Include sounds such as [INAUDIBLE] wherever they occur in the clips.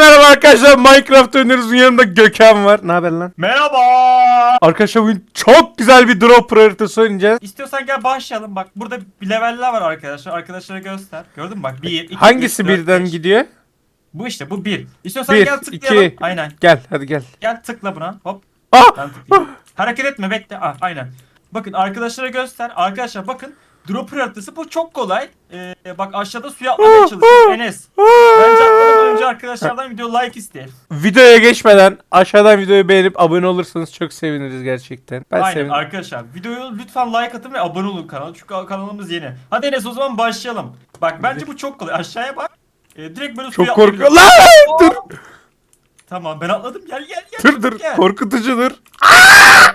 merhaba arkadaşlar. Minecraft oynuyoruz. Yanımda Gökhan var. Ne haber lan? Merhaba. Arkadaşlar bugün çok güzel bir drop haritası oynayacağız. İstiyorsan gel başlayalım. Bak burada bir leveller var arkadaşlar. Arkadaşlara göster. Gördün mü bak 1 2 Hangisi birden gidiyor? Bu işte bu 1. İstiyorsan Bir, gel tıklayalım. iki. Aynen. Gel hadi gel. Gel tıkla buna. Hop. Ah! Ben tıklayayım. Hareket etme bekle. Ah, aynen. Bakın arkadaşlara göster. Arkadaşlar bakın. Drop haritası bu çok kolay. Ee, bak aşağıda suya atlamaya çalışın. Enes. Bence atmadan önce arkadaşlardan video like isteyelim. Videoya geçmeden aşağıdan videoyu beğenip abone olursanız çok seviniriz gerçekten. Ben Aynen sevinirim. arkadaşlar. Videoyu lütfen like atın ve abone olun kanala. Çünkü kanalımız yeni. Hadi Enes o zaman başlayalım. Bak bence bu çok kolay. Aşağıya bak. Ee, direkt böyle suya Çok korkuyor. atlıyorsun. Lan! Dur. Tamam ben atladım. Gel gel gel. Dur dur. Gel. Korkutucudur.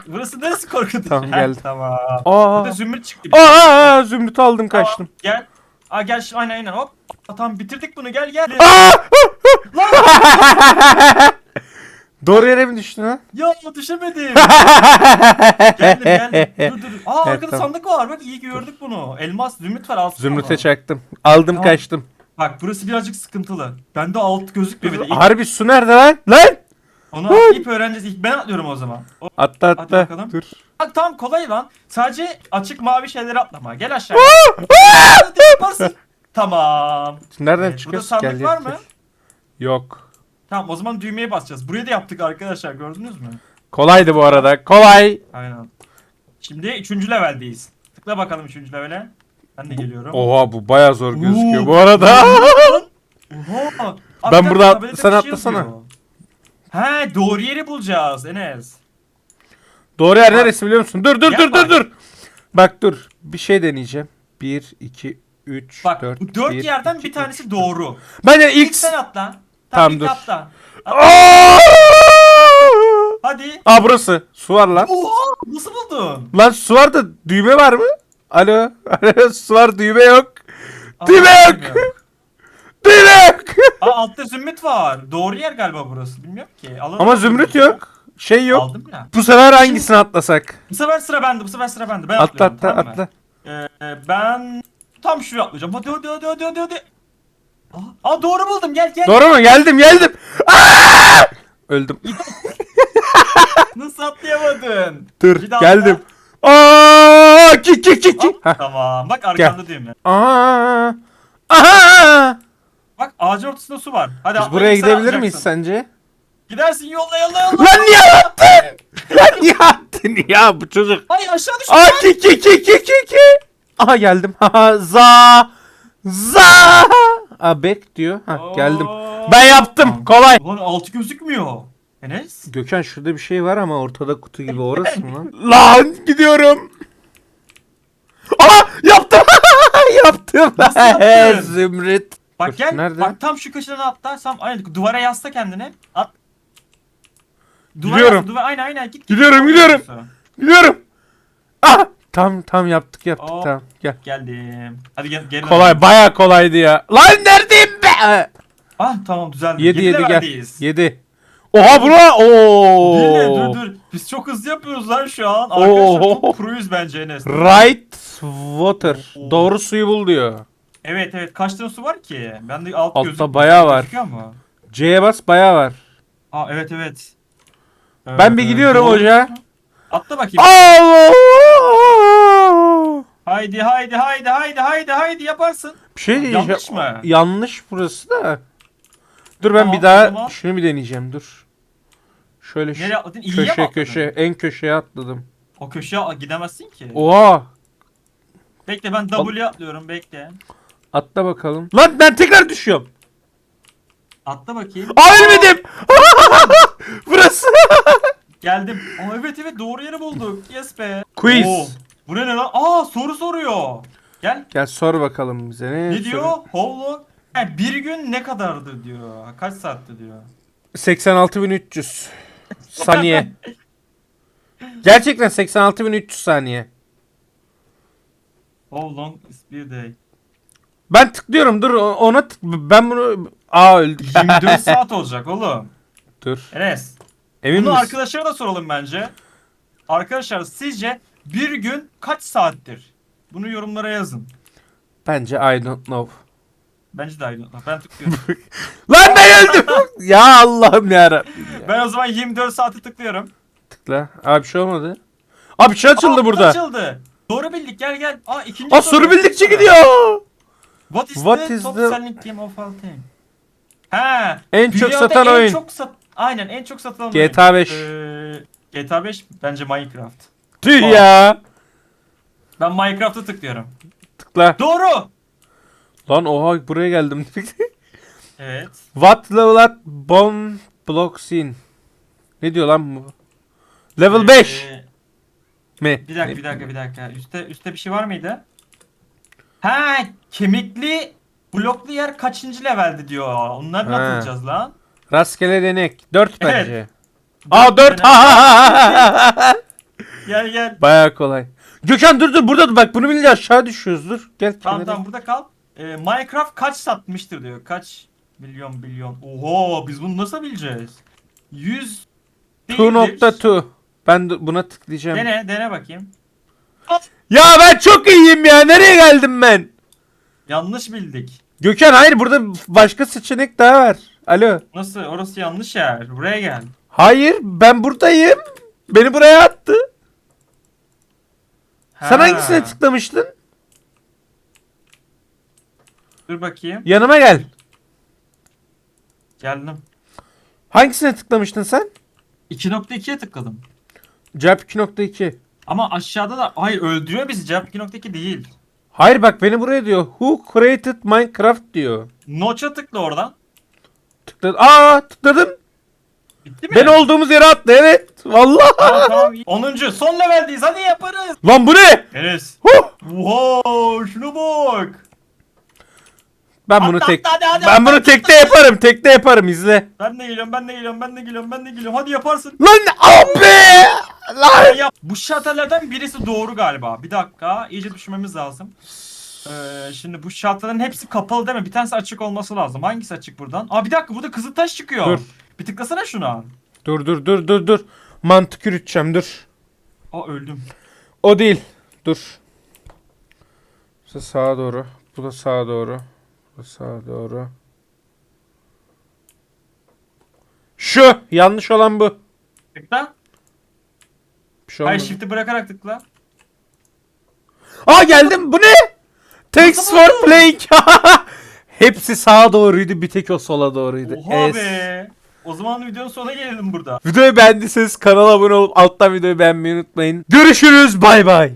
Burası neresi korkutucu? Tamam, Heh, geldim. Tamam. Aa. Burada zümrüt çıktı. Aa, zümrüt aldım kaçtım. Gel. Aa gel şu aynen aynen hop. Aa, tamam bitirdik bunu gel gel. Aa! [LAUGHS] Lan [LAUGHS] Doğru yere mi düştün ha? ya düşemedim. [LAUGHS] geldim geldim. Dur dur. Aa Evet, arkada tamam. sandık var. Bak iyi ki gördük bunu. Elmas zümrüt var altında. Zümrüte çaktım. Aldım Tamam. kaçtım. Bak burası birazcık sıkıntılı. Bende alt gözükmüyor bir de. İlk Harbi su nerede lan? Lan! Onu atlayıp öğreneceğiz. İlk ben atlıyorum o zaman. O- Atla Hadi atla. bakalım. Dur. Bak tamam kolay lan. Sadece açık mavi şeyleri atlama. Gel aşağıya. Hadi yaparsın. [LAUGHS] Tamam. Nereden Evet, burada çıkıyorsun? sandık Gel, var mı? Yok. Tamam o zaman düğmeye basacağız. Burayı da yaptık arkadaşlar gördünüz mü? Kolaydı bu arada. Kolay. Aynen. Şimdi 3. leveldeyiz. Tıkla bakalım 3. levele. Ben de geliyorum. Oha bu baya zor gözüküyor Oo. bu arada. [LAUGHS] Oha. Dakika, burada- tabelada sen bir şey atlasana. yazıyor. He doğru yeri bulacağız Enes. Doğru yer neresi biliyor musun? Dur dur dur dur dur. Bak dur. Bir şey deneyeceğim. 1 2 3 Bak 4 bu 4 yerden bir tanesi doğru. Bence İlk ilk sen atla. Tamam, dur. atla. Aa! Hadi. Aa burası. Su var lan. Oha nasıl buldun? Lan su var da düğme var mı? Alo. Alo [LAUGHS] su var düğme yok. Aa, Düğme yok. bilmiyorum. [LAUGHS] Düğme yok. Aa altta zümrüt var. Doğru yer galiba burası. Bilmiyorum ki. Alalım Ama zümrüt yok. Şey yok. Aldım ya. Bu sefer hangisini atlasak? Bu sefer sıra bende. Bu sefer sıra bende. Ben Atla atlıyorum, atla tamam mı? atla. Ee, ben tam şuraya atlayacağım. Hadi hadi hadi hadi hadi. hadi. Aa, aa, doğru buldum. Gel gel. Doğru mu? Geldim geldim. Aa! Öldüm. [LAUGHS] Nasıl atlayamadın? Dur Bir daha geldim. Aa! Ki ki ki ki. Hop, tamam. Bak arkanda düğme. Aa! Aha! Bak ağacın ortasında su var. Hadi Biz atla, buraya sen gidebilir miyiz sence? Gidersin yolla yolla yolla. Lan niye attın? Lan niye attın ya bu çocuk? Ay aşağı düştü. Aa ki ki ki ki ki ki. Aha geldim. [LAUGHS] Za za. Aa bek diyor. Ha geldim. Ben yaptım. Kolay. Ulan altı gözükmüyor. Enes? Gökhan şurada bir şey var ama ortada kutu gibi orası mı lan? [LAUGHS] Lan gidiyorum. Aa yaptım. [LAUGHS] yaptım. Yaptın? Zümrüt. Bak Dur, gel. nerede? Bak tam şu köşeden atla. Tam aynen duvara yasla kendini. At. Duvara Gidiyorum. yasla, Duvara, aynen aynen git. git. Gidiyorum, gidiyorum. Gidiyorum. Ah tam tam yaptık yaptık Hop. tamam gel. Geldim. Hadi gel dön. Kolay baya kolaydı ya. Lan neredeyim be? Ah tamam düzeldi. 7 7 gel. leveldeyiz. 7. Oha bura. Oo. Dur dur dur. Biz çok hızlı yapıyoruz lan şu an. Arkadaşlar Oo. çok proyuz bence Enes. Right water. Oo. Doğru suyu bul diyor. Evet evet kaç tane su var ki? Ben de alt Altta gözüküyor. bayağı var. Gözüküyor mu? C'ye bas baya var. Aa evet evet. Ben bir Ee, gidiyorum doğru. hoca. Atla bakayım. Allah! Haydi haydi haydi haydi haydi haydi yaparsın. Bir şey diyeceğim. Yanlış mı? Yanlış burası da. Dur ben Tamam, bir daha zaman- şunu bir deneyeceğim dur. Şöyle şu Nereye atladın? İyiye mi köşe atladın? köşe en köşeye atladım. O köşeye gidemezsin ki. Oha! Bekle ben W'ye atlıyorum bekle. Atla bakalım. Lan ben tekrar düşüyorum. Atla bakayım. Aa ölmedim. [LAUGHS] Burası. Geldim. Aa evet evet doğru yeri bulduk. Yes be. Quiz. Oo, Bu ne lan? Aa soru soruyor. Gel. Gel sor bakalım bize ne? Ne diyor? How long? Ha, bir gün ne kadardı diyor. Kaç saatte diyor. 86300 saniye. [LAUGHS] Gerçekten 86300 saniye. How long is bir day? Ben tıklıyorum dur o- ona tık ben bunu aa öldük. 24 [LAUGHS] saat olacak oğlum. dur. Enes. Emin Bunu misin? arkadaşlara da soralım bence. Arkadaşlar sizce bir gün kaç saattir? Bunu yorumlara yazın. Bence I don't know. Bence de aynı. Ben tıklıyorum. [LAUGHS] Lan ben öldüm. [LAUGHS] Ya Allah'ım yarabbim ya. Ben o zaman 24 saati tıklıyorum. Tıkla. Abi bir şey olmadı. Abi bir şey açıldı Aa, burada. Açıldı. Doğru bildik gel gel. Aa ikinci Aa soru bildikçe gidiyor. What is What the is top the- selling game of all time? Ha. En çok satan en oyun. Çok sat Aynen en çok satılan GTA 5. oyun. Ee, GTA 5 bence Minecraft. Tüh Aa. ya. Ben Minecraft'a tıklıyorum. Tıkla. Doğru. Lan oha buraya geldim. [LAUGHS] Evet. What level at bomb block scene? Ne diyor lan bu? Level 5 Ee, mi? bir dakika bir dakika bir dakika. Üste üstte bir şey var mıydı? Ha kemikli bloklu yer kaçıncı leveldi diyor. Onları Ha. atacağız lan. Rastgele denek. 4 Evet. bence. Aa 4. [LAUGHS] Gel gel. Baya kolay. Gökhan dur dur burada dur bak bunu bilince aşağı düşüyoruz dur. Gel Tamam kenara. tamam burada kal. Ee, Minecraft kaç satmıştır diyor. Kaç milyon milyon. Oho biz bunu nasıl bileceğiz? 100 değildir. 2.2 Ben de buna tıklayacağım. Dene dene bakayım. Ya ben çok iyiyim ya. Nereye geldim ben? Yanlış bildik. Gökhan hayır burada başka seçenek daha var. Alo. Nasıl? Orası yanlış yer. Buraya gel. Hayır ben buradayım. Beni buraya attı. Sen Ha. hangisine tıklamıştın? Dur bakayım. Yanıma gel. Geldim. Hangisine tıklamıştın sen? 2.2'ye tıkladım. Cevap 2.2. Ama aşağıda da hayır öldürüyor bizi. Cevap 2.2 değil. Hayır bak beni buraya diyor. Who created Minecraft diyor. Notch'a tıkla oradan. Tıkladım. Aa tıkladım. Mi? Ben olduğumuz yere attı evet. Vallahi. Tamam tamam. 10. Son leveldeyiz. Hadi yaparız. Lan bu ne? Enes. Huh! Wow, şuna bak. Ben bunu Atla, tek atla, hadi, hadi, Ben atla, bunu atla, tekte yaparım. Tekte yaparım izle. Ben de geliyorum, ben de geliyorum, ben de geliyorum, ben de geliyorum. Hadi yaparsın. Lan abi! Lan! Sen yap. Bu şartlardan birisi doğru galiba. Bir dakika, iyice düşünmemiz lazım. Ee, şimdi bu şartların hepsi kapalı değil mi? Bir tanesi açık olması lazım. Hangisi açık buradan? Aa bir dakika, burada kızıl taş çıkıyor. Dur. Bir tıklasana şuna. Dur dur dur dur dur. Mantık yürüteceğim dur. Aa öldüm. O değil. Dur. Bu sağa doğru. Bu da sağa doğru. Bu da sağa doğru. Şu. Yanlış olan bu. Tıkla. Bir şey Hayır olmadı. shift'i bırakarak tıkla. Aa geldim. Bu ne? Thanks for playing. [LAUGHS] Hepsi sağa doğruydu. Bir tek o sola doğruydu. Oha Es. be. O zaman videonun sonuna gelelim burada. Videoyu beğendiyseniz kanala abone olup alttan videoyu beğenmeyi unutmayın. Görüşürüz. Bay bay.